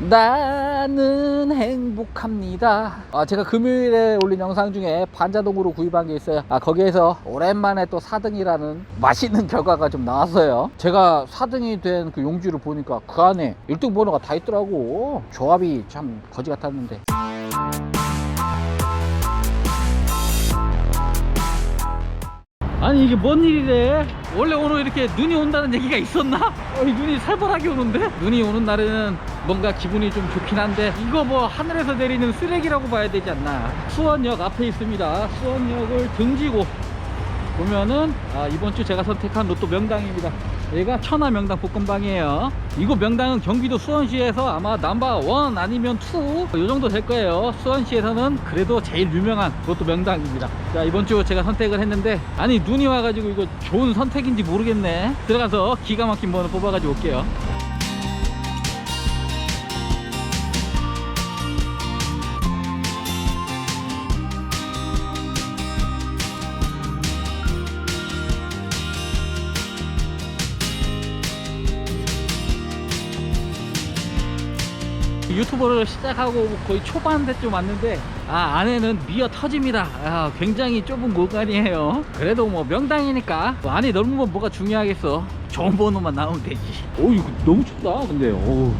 나는 행복합니다. 아, 제가 금요일에 올린 영상 중에 반자동으로 구입한 게 있어요. 아, 거기에서 오랜만에 또 4등이라는 맛있는 결과가 좀 나왔어요. 제가 4등이 된 그 용지를 보니까 그 안에 1등 번호가 다 있더라고. 조합이 참 거지 같았는데. 아니 이게 뭔 일이래? 원래 오늘 이렇게 눈이 온다는 얘기가 있었나? 어, 이 눈이 살벌하게 오는데? 눈이 오는 날에는 뭔가 기분이 좀 좋긴 한데 이거 뭐 하늘에서 내리는 쓰레기라고 봐야 되지 않나? 수원역 앞에 있습니다. 수원역을 등지고 보면은 아, 이번 주 제가 선택한 로또 명당입니다. 얘가 천하 명당 볶음방이에요. 이거 명당은 경기도 수원시에서 아마 넘버 원 아니면 투이 정도 될 거예요. 수원시에서는 그래도 제일 유명한 로또 명당입니다. 자 이번 주 제가 선택을 했는데 아니 눈이 와가지고 이거 좋은 선택인지 모르겠네. 들어가서 기가 막힌 번호 뽑아가지고 올게요. 유튜버를 시작하고 거의 초반 때쯤 왔는데 아 안에는 미어 터집니다. 아, 굉장히 좁은 공간이에요. 그래도 뭐 명당이니까 뭐 안이 넓으면 뭐가 중요하겠어? 좋은 번호만 나오면 되지. 오 이거 너무 춥다 근데. 오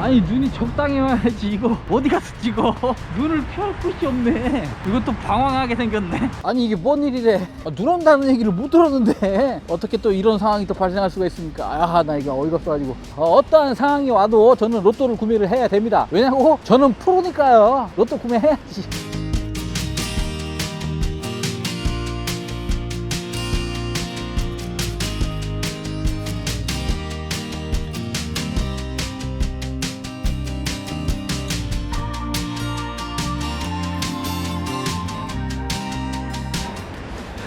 아니 눈이 적당히 와야지. 이거 어디 가서 찍어? 눈을 피할 곳이 없네. 이것도 방황하게 생겼네. 아니 이게 뭔 일이래? 아, 눈 온다는 얘기를 못 들었는데. 어떻게 또 이런 상황이 또 발생할 수가 있습니까? 아나 이거 어이가 없어가지고. 어, 어떠한 상황이 와도 저는 로또를 구매를 해야 됩니다. 왜냐고? 저는 프로니까요. 로또 구매해야지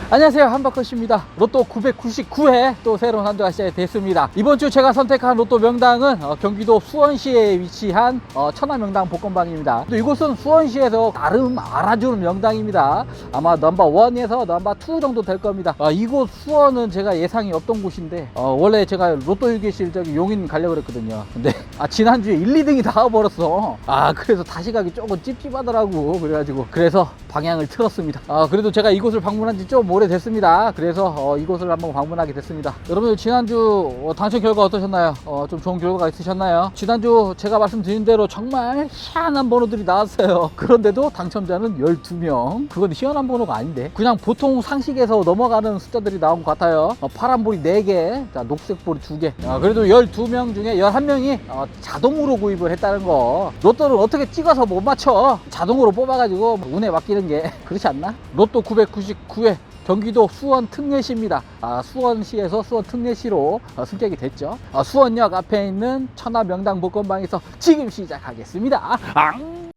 안녕하세요. 한바컷입니다. 로또 999회 또 새로운 한 주가 시작이 됐습니다. 이번 주 제가 선택한 로또 명당은 어, 경기도 수원시에 위치한 어, 천하명당 복권방입니다. 또 이곳은 수원시에서 나름 알아주는 명당입니다. 아마 넘버 원에서 넘버 투 정도 될 겁니다. 어, 이곳 수원은 제가 예상이 없던 곳인데 어, 원래 제가 로또 유기실 저기 용인 가려고 그랬거든요. 근데 아, 지난주에 1, 2등이 나와버렸어. 아 그래서 다시 가기 조금 찝찝하더라고. 그래가지고 그래서 방향을 틀었습니다. 아 그래도 제가 이곳을 방문한 지좀 오래됐습니다. 그래서 어, 이곳을 한번 방문하게 됐습니다. 여러분들 지난주 어, 당첨 결과 어떠셨나요? 어, 좀 좋은 결과가 있으셨나요? 지난주 제가 말씀드린 대로 정말 희한한 번호들이 나왔어요. 그런데도 당첨자는 12명. 그건 희한한 번호가 아닌데. 그냥 보통 상식에서 넘어가는 숫자들이 나온 것 같아요. 어, 파란 볼이 4개 자, 녹색 볼이 2개. 어, 그래도 12명 중에 11명이 어, 자동으로 구입을 했다는 거. 로또를 어떻게 찍어서 못 맞춰? 자동으로 뽑아가지고 운에 맡기는 게 그렇지 않나? 로또 999회 경기도 수원 특례시입니다. 아, 수원시에서 수원 특례시로 어, 승격이 됐죠. 아, 수원역 앞에 있는 천하 명당 복권방에서 지금 시작하겠습니다. 앙!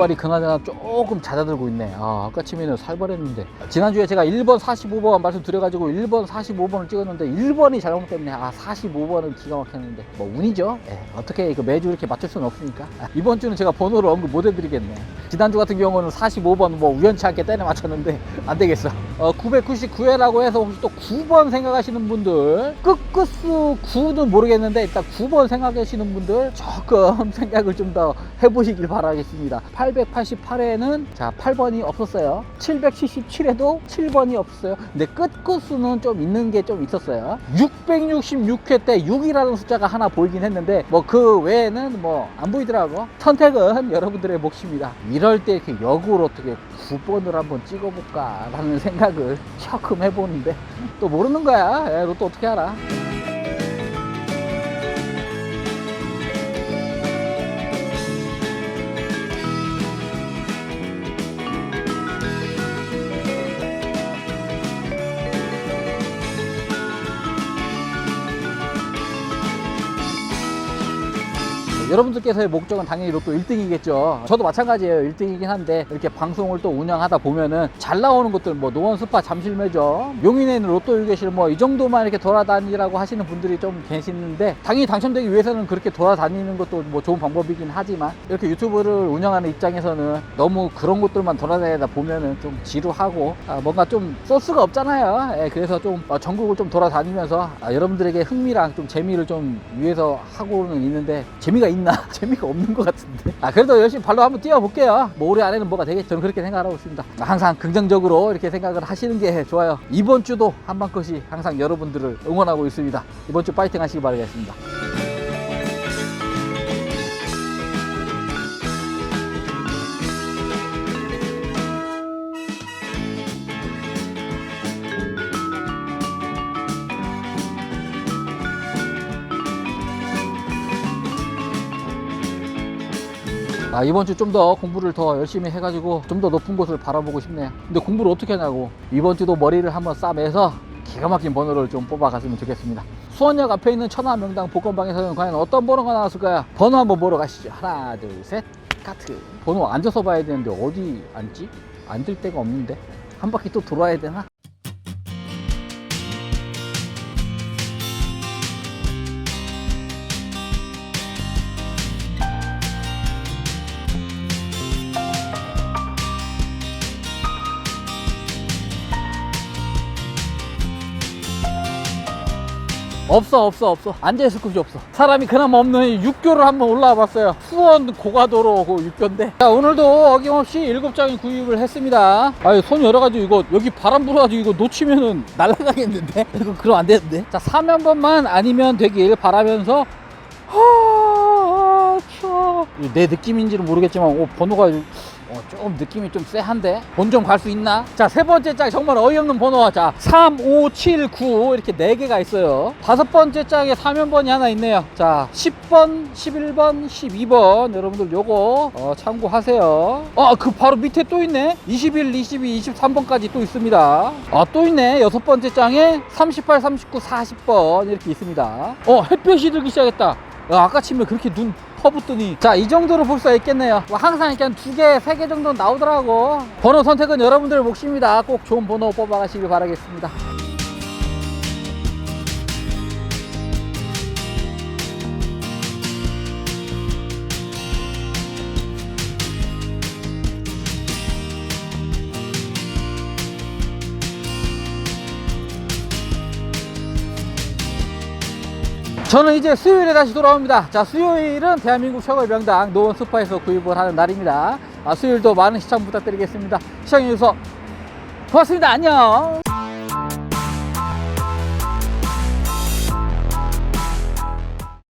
족발이 그나저나 조금 잦아들고 있네. 아, 아까 치면은 살벌했는데. 지난주에 제가 1번 45번 말씀드려가지고 1번 45번을 찍었는데 1번이 잘못됐네. 아, 45번은 기가 막혔는데. 뭐 운이죠. 예, 어떻게 이거 매주 이렇게 맞출 수는 없으니까. 아, 이번 주는 제가 번호를 언급 못 해드리겠네. 지난주 같은 경우는 45번 뭐 우연치 않게 때려 맞췄는데 안 되겠어. 어, 999회라고 해서 혹시 또 9번 생각하시는 분들 끝끝수 9는 모르겠는데 일단 9번 생각하시는 분들 조금 생각을 좀 더 해보시길 바라겠습니다. 888회는 자 8번이 없었어요. 777회도 7번이 없었어요. 근데 끝끝수는 좀 있는 게 좀 있었어요. 666회 때 6이라는 숫자가 하나 보이긴 했는데 뭐 그 외에는 뭐 안 보이더라고. 선택은 여러분들의 몫입니다. 이럴 때 이렇게 역으로 어떻게 9번을 한번 찍어볼까 라는 생각 을 처음 해보는데 또 모르는 거야. 예, 로또 어떻게 알아? 여러분들께서의 목적은 당연히 로또 1등이겠죠. 저도 마찬가지예요. 1등이긴 한데 이렇게 방송을 또 운영하다 보면은 잘 나오는 것들 뭐 노원 스파 잠실매점 용인에 있는 로또 유개실 뭐 이 정도만 이렇게 돌아다니라고 하시는 분들이 좀 계시는데 당연히 당첨되기 위해서는 그렇게 돌아다니는 것도 뭐 좋은 방법이긴 하지만 이렇게 유튜브를 운영하는 입장에서는 너무 그런 곳들만 돌아다니다 보면은 좀 지루하고 아, 뭔가 좀 소스가 없잖아요. 예, 그래서 좀 어, 전국을 좀 돌아다니면서 아, 여러분들에게 흥미랑 좀 재미를 좀 위해서 하고는 있는데 재미가 있 나? 재미가 없는 것 같은데. 아 그래도 열심히 발로 한번 뛰어볼게요. 뭐 올해 안에는 뭐가 되겠죠. 저는 그렇게 생각하고 있습니다. 항상 긍정적으로 이렇게 생각을 하시는 게 좋아요. 이번 주도 한방컷이 항상 여러분들을 응원하고 있습니다. 이번 주 파이팅 하시기 바라겠습니다. 아, 이번 주 좀 더 공부를 더 열심히 해가지고 좀 더 높은 곳을 바라보고 싶네요. 근데 공부를 어떻게 하냐고. 이번 주도 머리를 한번 싸매서 기가 막힌 번호를 좀 뽑아갔으면 좋겠습니다. 수원역 앞에 있는 천하명당 복권방에서는 과연 어떤 번호가 나왔을까요? 번호 한번 보러 가시죠. 하나, 둘, 셋. 카트. 번호 앉아서 봐야 되는데 어디 앉지? 앉을 데가 없는데. 한 바퀴 또 돌아야 되나? 없어 없어 없어. 앉아있을 곳이 없어. 사람이 그나마 없는 육교를 한번 올라와 봤어요. 수원 고가도로 그 육교인데. 자 오늘도 어김없이 일곱 장이 구입을 했습니다. 아유 손 열어가지고 이거 여기 바람 불어가지고 이거 놓치면은 날아가겠는데? 이거 그럼 안 되는데? 자 3연번만 아니면 되길 바라면서 하, 추워. 내 느낌인지는 모르겠지만 오, 번호가 어, 조금 느낌이 좀 쎄한데? 본점 갈 수 있나? 자 세 번째 짝이 정말 어이없는 번호 자 3, 5, 7, 9 이렇게 네 개가 있어요. 다섯 번째 짝에 3연번이 하나 있네요. 자 10번, 11번, 12번. 여러분들 요거 어, 참고하세요. 아 그 바로 밑에 또 있네. 21, 22, 23번까지 또 있습니다. 아 또 있네. 여섯 번째 장에 38, 39, 40번 이렇게 있습니다. 어 햇볕이 들기 시작했다 야, 아까 치면 그렇게 눈 퍼붓더니. 자 이 정도로 볼 수가 있겠네요. 뭐 항상 이렇게 두 개, 세 개 정도 나오더라고. 번호 선택은 여러분들 몫입니다. 꼭 좋은 번호 뽑아가시길 바라겠습니다 저는 이제 수요일에 다시 돌아옵니다. 자, 수요일은 대한민국 최고의 명당 노원 스파에서 구입을 하는 날입니다. 아, 수요일도 많은 시청 부탁드리겠습니다. 시청해주셔서 고맙습니다. 안녕!